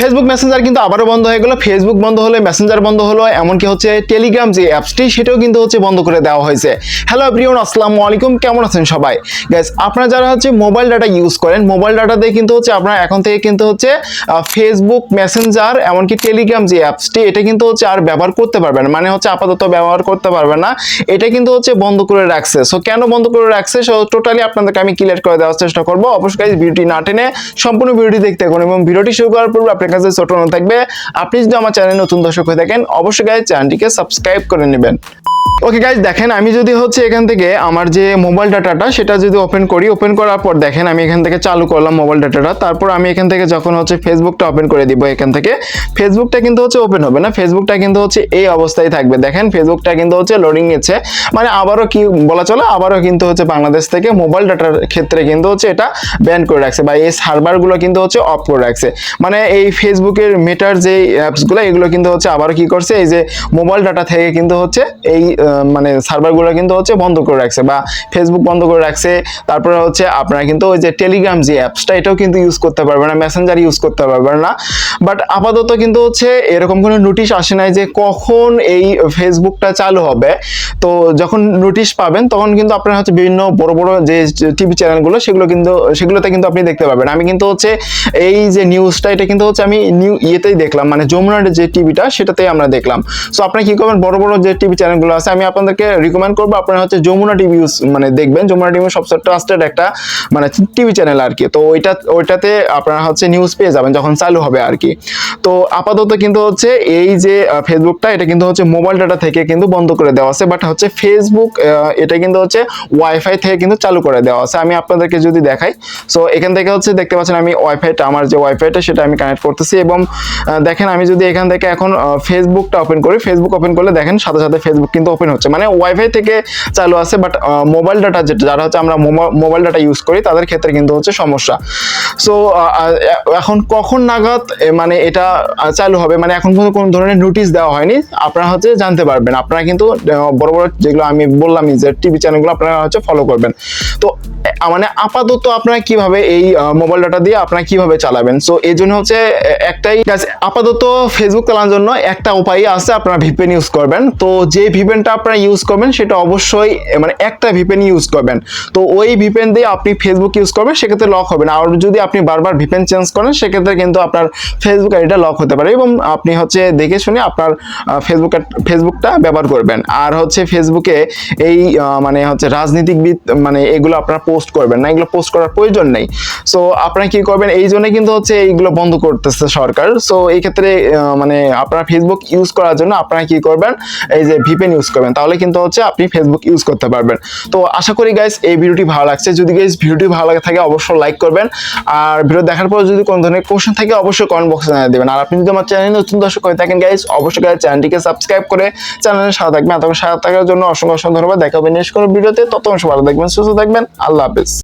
Facebook Messenger কিন্তু আবারও বন্ধ হয়ে গেল। ফেসবুক বন্ধ হলে মেসেঞ্জার বন্ধ হলো, এমনকি হচ্ছে টেলিগ্রাম যে অ্যাপসটি সেটাও কিন্তু হচ্ছে বন্ধ করে দেওয়া হয়েছে। হ্যালো এভরিওন আসসালামু আলাইকুম, কেমন আছেন সবাই? গ্যাস আপনারা যারা হচ্ছে মোবাইল ডাটা ইউজ করেন মোবাইল ডাটা দিয়ে কিন্তু হচ্ছে আপনারা এখন থেকে কিন্তু হচ্ছে ফেসবুক মেসেঞ্জার এমনকি টেলিগ্রাম যে অ্যাপসটি এটা কিন্তু হচ্ছে আর ব্যবহার করতে পারবেন। মানে হচ্ছে আপাতত ব্যবহার করতে পারবেন না। এটা কিন্তু হচ্ছে বন্ধ করে রাখছে। সো কেন বন্ধ করে রাখছে? সো টোটালি আপনাদেরকে আমি ক্লিয়ার করে দেওয়ার চেষ্টা করব। অবশ্যই ভিডিওটি না টেনে সম্পূর্ণ ভিডিওটি দেখতে থাকুন এবং ভিডিওটি শুরু করার পূর্বে আপনার কাছে ছোট থাকবে। আপনি যদি আমার চ্যানেল নতুন দর্শক হয়ে থাকেন, অবশ্যই গায়ে চ্যানেলটিকে সাবস্ক্রাইব করে নেবেন। ওকে গাইজ দেখেন, আমি যদি হচ্ছে এখান থেকে আমার যে মোবাইল ডাটাটা সেটা যদি ওপেন করি ওপেন করার পর দেখেন, আমি এখান থেকে চালু করলাম মোবাইল ডাটাটা তারপর আমি এখান থেকে যখন হচ্ছে ফেসবুকটা ওপেন করে দিব এখান থেকে ফেসবুকটা কিন্তু হচ্ছে ওপেন হবে না। ফেসবুকটা কিন্তু হচ্ছে এই অবস্থায় থাকবে। দেখেন ফেসবুকটা কিন্তু হচ্ছে লোডিং নিচ্ছে। মানে আবারও কি বলা চলে, আবারও কিন্তু হচ্ছে বাংলাদেশ থেকে মোবাইল ডাটার ক্ষেত্রে কিন্তু হচ্ছে এটা ব্যান করে রাখছে বা এই সার্ভারগুলো কিন্তু হচ্ছে অফ করে রাখছে। মানে এই ফেসবুকের মেটার যে অ্যাপসগুলো এগুলো কিন্তু হচ্ছে আবারও কি করছে, এই যে মোবাইল ডাটা থেকে কিন্তু হচ্ছে এই মানে সার্ভারগুলো কিন্তু হচ্ছে বন্ধ করে রাখছে বা ফেসবুক বন্ধ করে রাখছে। তারপরে হচ্ছে আপনারা কিন্তু ওই যে টেলিগ্রাম যে অ্যাপসটা এটাও কিন্তু ইউজ করতে পারবেন না মেসেঞ্জার ইউজ করতে পারবেন না। বাট আপাতত কিন্তু হচ্ছে এরকম কোনো নোটিশ আসে নাই যে কখন এই ফেসবুকটা চালু হবে। তো যখন নোটিশ পাবেন, তখন কিন্তু আপনারা হচ্ছে বিভিন্ন বড় বড় যে টিভি চ্যানেলগুলো সেগুলো কিন্তু, সেগুলোতে কিন্তু আপনি দেখতে পাবেন। আমি কিন্তু হচ্ছে এই যে নিউজটা এটা কিন্তু হচ্ছে আমি নিউ ইয়েতেই দেখলাম। মানে যমুনার যে টিভিটা সেটাতেই আমরা দেখলাম। সো আপনারা কি করবেন? বড় বড় যে টিভি চ্যানেলগুলো আছে, আমি আপনাদেরকে রিকমেন্ড করব। আপনারা হচ্ছে যমুনা টিভি ইউজ মানে দেখবেন, যমুনা টিভি সবচেয়ে ট্রাস্টেড একটা মানে টিভি চ্যানেল আর কি। তো ওইটা, ওইটাতে আপনারা হচ্ছে নিউজ পেয়ে যাবেন, যখন চালু হবে আর কি। তো আপাতত কিন্তু হচ্ছে এই যে ফেসবুকটা এটা কিন্তু হচ্ছে মোবাইল ডাটা থেকে কিন্তু বন্ধ করে দেওয়া আছে বাট হচ্ছে ফেসবুক এটা কিন্তু হচ্ছে ওয়াইফাই থেকে কিন্তু চালু করে দেওয়া আছে। আমি আপনাদেরকে যদি দেখাই সো এখান থেকে হচ্ছে দেখতে পাচ্ছেন আমি ওয়াইফাইটা আমার যে ওয়াইফাইটা সেটা আমি কানেক্ট করতেছি এবং দেখেন আমি যদি এখান থেকে এখন ফেসবুকটা ওপেন করি ফেসবুক ওপেন করলে দেখেন সাথে সাথে ফেসবুক কিন্তু ওপেন হচ্ছে। মানে ওয়াইফাই থেকে চালু আছে বাট মোবাইল ডাটা যেটা যারা হচ্ছে আমরা মোবাইল ডাটা ইউজ করি, তাদের ক্ষেত্রে কিন্তু হচ্ছে সমস্যা। সো এখন কখন নাগাদ মানে এটা চালু হবে? মানে এখন পর্যন্ত কোনো ধরনের নোটিশ দেওয়া হয়নি। আপনারা হচ্ছে জানতে পারবেন। আপনারা কিন্তু বড় বড় যেগুলো আমি বললামই যে টিভি চ্যানেলগুলো আপনারা হচ্ছে ফলো করবেন। তো মানে আপাতত আপনারা কীভাবে এই মোবাইল ডাটা দিয়ে আপনারা কীভাবে চালাবেন? সো এই জন্য হচ্ছে একটাই আপাতত ফেসবুক চালানোর জন্য একটা উপায় আছে, আপনারা ভিপেন ইউজ করবেন। তো, যে ভিপেনটা আপনারা ইউজ করবেন, সেটা অবশ্যই মানে একটা ভিপেন ইউজ করবেন। তো, ওই ভিপেন দিয়ে আপনি ফেসবুক ইউজ করবেন, সেক্ষেত্রে লক হবে না। আর যদি আপনি বারবার ভিপেন চেঞ্জ করেন, সেক্ষেত্রে কিন্তু আপনার ফেসবুক আইডিটা লক হতে পারে এবং আপনি হচ্ছে দেখে শুনে আপনার ফেসবুক ফেসবুকটা ব্যবহার করবেন। আর হচ্ছে ফেসবুকে এই মানে হচ্ছে রাজনীতিকবিদ মানে এগুলো আপনারা পোস্ট করবেন না, এগুলো পোস্ট করার প্রয়োজন নেই। সো আপনারা কি করবেন, এই জন্য কিন্তু হচ্ছে এইগুলো বন্ধ করতেছে সরকার। সো এই ক্ষেত্রে মানে আপনারা ফেসবুক ইউজ করার জন্য আপনারা কি করবেন, এই যে ভিপেন ইউজ করবেন, তাহলে কিন্তু হচ্ছে আপনি ফেসবুক ইউজ করতে পারবেন। তো, আশা করি গাইস এই ভিডিওটি ভালো লাগছে। যদি গাইস ভিডিওটি ভালো লাগে থাকে, অবশ্যই লাইক করবেন। আর ভিডিও দেখার পর যদি কোনো ধরনের কোশ্চেন থাকে, অবশ্যই কমেন্ট বক্সে জানিয়ে দেবেন। আর আপনি যদি আমার চ্যানেল নতুন দর্শক হয়ে থাকেন গাইস অবশ্যই গাইস চ্যানেলটিকে সাবস্ক্রাইব করে চ্যানেলের সাথে থাকবেন। এতক্ষণ সাথে থাকার জন্য অসংখ্য অসংখ্য ধন্যবাদ। দেখা হবে নেক্সট কোনো ভিডিওতে। ততক্ষণ সবাই থাকবেন, সুস্থ থাকবেন। আল্লাহ হাফেজ